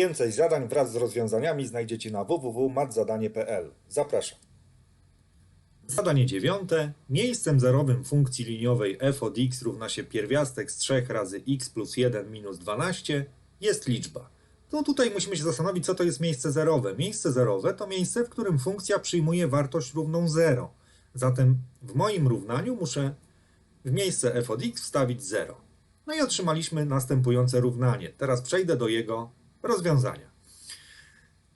Więcej zadań wraz z rozwiązaniami znajdziecie na www.matzadanie.pl. Zapraszam. Zadanie dziewiąte. Miejscem zerowym funkcji liniowej f od x równa się pierwiastek z 3 razy x plus 1 minus 12 jest liczba. To tutaj musimy się zastanowić, co to jest miejsce zerowe. Miejsce zerowe to miejsce, w którym funkcja przyjmuje wartość równą 0. Zatem w moim równaniu muszę w miejsce f od x wstawić 0. No i otrzymaliśmy następujące równanie. Teraz przejdę do jego rozwiązania.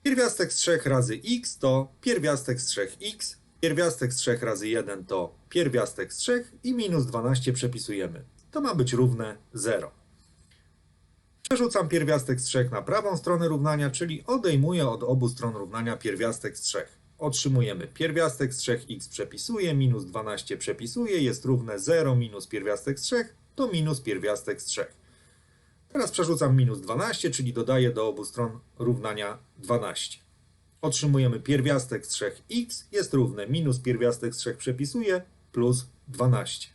Pierwiastek z 3 razy x to pierwiastek z 3x, pierwiastek z 3 razy 1 to pierwiastek z 3 i minus 12 przepisujemy. To ma być równe 0. Przerzucam pierwiastek z 3 na prawą stronę równania, czyli odejmuję od obu stron równania pierwiastek z 3. Otrzymujemy pierwiastek z 3x przepisuję, minus 12 przepisuję, jest równe 0 minus pierwiastek z 3 to minus pierwiastek z 3. Teraz przerzucam minus 12, czyli dodaję do obu stron równania 12. Otrzymujemy pierwiastek z 3x jest równe minus pierwiastek z 3 przepisuję plus 12.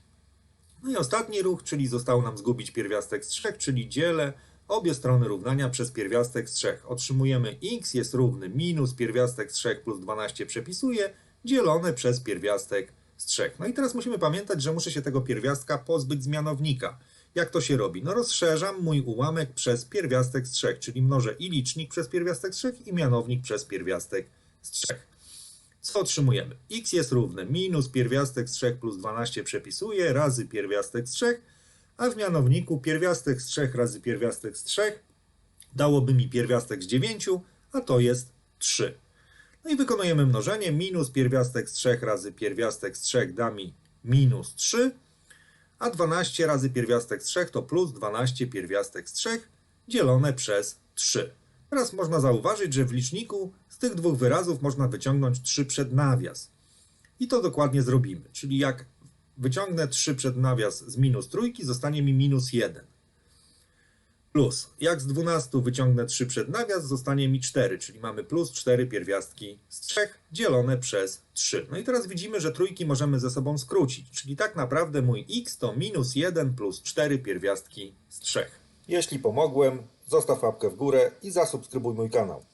No i ostatni ruch, czyli zostało nam zgubić pierwiastek z 3, czyli dzielę obie strony równania przez pierwiastek z 3. Otrzymujemy x jest równy minus pierwiastek z 3 plus 12 przepisuję, dzielone przez pierwiastek z 3. No i teraz musimy pamiętać, że muszę się tego pierwiastka pozbyć z mianownika. Jak to się robi? No rozszerzam mój ułamek przez pierwiastek z 3, czyli mnożę i licznik przez pierwiastek z 3 i mianownik przez pierwiastek z 3. Co otrzymujemy? x jest równe minus pierwiastek z 3 plus 12 przepisuję razy pierwiastek z 3, a w mianowniku pierwiastek z 3 razy pierwiastek z 3 dałoby mi pierwiastek z 9, a to jest 3. No i wykonujemy mnożenie. Minus pierwiastek z 3 razy pierwiastek z 3 da mi minus 3, a 12 razy pierwiastek z 3 to plus 12 pierwiastek z 3 dzielone przez 3. Teraz można zauważyć, że w liczniku z tych dwóch wyrazów można wyciągnąć 3 przed nawias. I to dokładnie zrobimy. Czyli jak wyciągnę 3 przed nawias z minus trójki, zostanie mi minus 1. Plus, jak z 12 wyciągnę 3 przed nawias, zostanie mi 4, czyli mamy plus 4 pierwiastki z 3 dzielone przez 3. No i teraz widzimy, że trójki możemy ze sobą skrócić, czyli tak naprawdę mój x to minus 1 plus 4 pierwiastki z 3. Jeśli pomogłem, zostaw łapkę w górę i zasubskrybuj mój kanał.